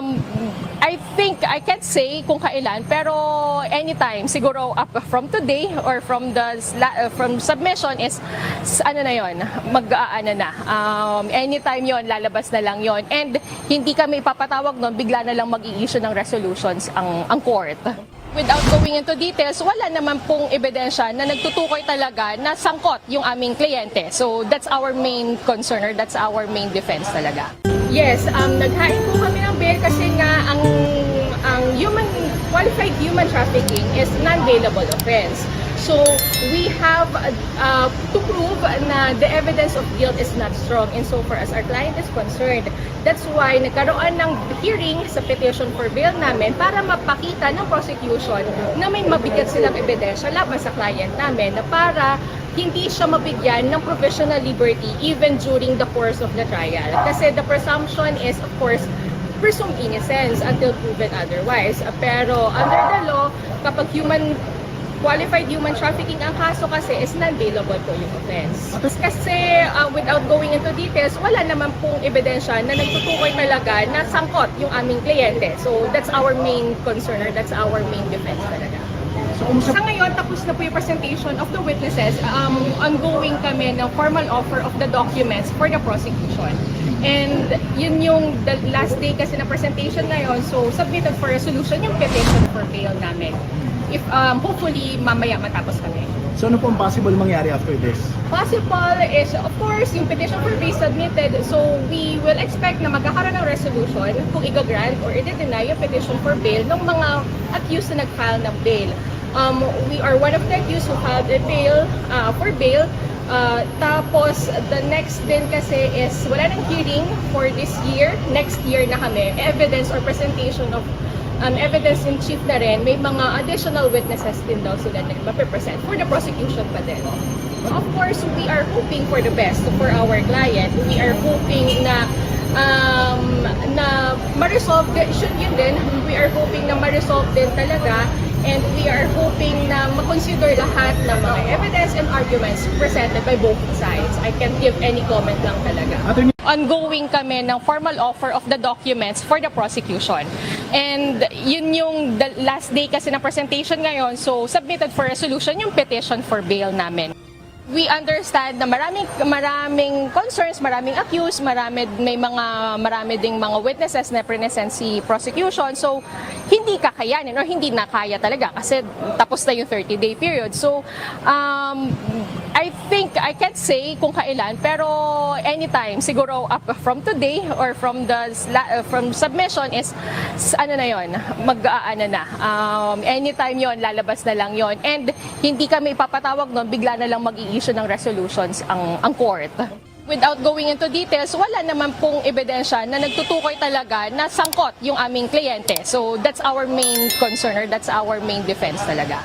Um, I think, I can't say kung kailan, pero anytime, siguro up from today or from the uh, from submission is, ano na yon mag-aano na. Um, anytime yon lalabas na lang yon And hindi kami papatawag nun, bigla na lang mag-i-issue ng resolutions ang, ang court. Without going into details, wala naman pong ebidensya na nagtutukoy talaga na sangkot yung aming kliyente. So that's our main concern or that's our main defense talaga. Yes, um, naghain po kami ng bail kasi nga ang ang human qualified human trafficking is non-bailable offense. So we have uh, to prove na the evidence of guilt is not strong insofar as our client is concerned. That's why nagkaroon ng hearing sa petition for bail namin para mapakita ng prosecution na may mabigat silang ebidensya laban sa client namin na para hindi siya mabigyan ng professional liberty even during the course of the trial. Kasi the presumption is, of course, presumed innocence until proven otherwise. Pero under the law, kapag human qualified human trafficking ang kaso kasi is non-bailable po yung offense. Kasi uh, without going into details, wala naman pong ebidensya na nagtutukoy talaga na sangkot yung aming kliyente. So that's our main concern or that's our main defense talaga. Sa ngayon, tapos na po yung presentation of the witnesses. Um, ongoing kami ng formal offer of the documents for the prosecution. And yun yung the last day kasi na presentation ngayon. So, submitted for resolution yung petition for bail namin. If um, hopefully mamaya matapos kami. So ano po possible mangyari after this? Possible is, of course, yung petition for bail submitted. So, we will expect na magkakaroon ng resolution kung i-grant or i-deny yung petition for bail ng mga accused na nag-file ng bail. Um, we are one of the accused who filed a bail uh, for bail. Uh, tapos, the next din kasi is wala nang hearing for this year. Next year na kami. Evidence or presentation of um, evidence in chief na rin, may mga additional witnesses din daw sila na mapipresent for the prosecution pa din. Of course, we are hoping for the best for our client. We are hoping na um, na ma-resolve should yun din, we are hoping na ma-resolve din talaga and we are hoping na ma-consider lahat ng mga evidence and arguments presented by both sides. I can't give any comment lang talaga Attorney, ongoing kami ng formal offer of the documents for the prosecution. And yun yung the last day kasi na presentation ngayon. So, submitted for resolution yung petition for bail namin. We understand na maraming maraming concerns, maraming accused, marami may mga marami ding mga witnesses na present si prosecution. So hindi kakayanin or hindi na kaya talaga kasi tapos na yung 30-day period. So um, I think I can't say kung kailan pero anytime siguro up from today or from the from submission is ano na yon mag-aano na um, anytime yon lalabas na lang yon and hindi kami papatawag nun bigla na lang mag-i-issue ng resolutions ang ang court Without going into details, wala naman pong ebidensya na nagtutukoy talaga na sangkot yung aming kliyente. So that's our main concern or that's our main defense talaga.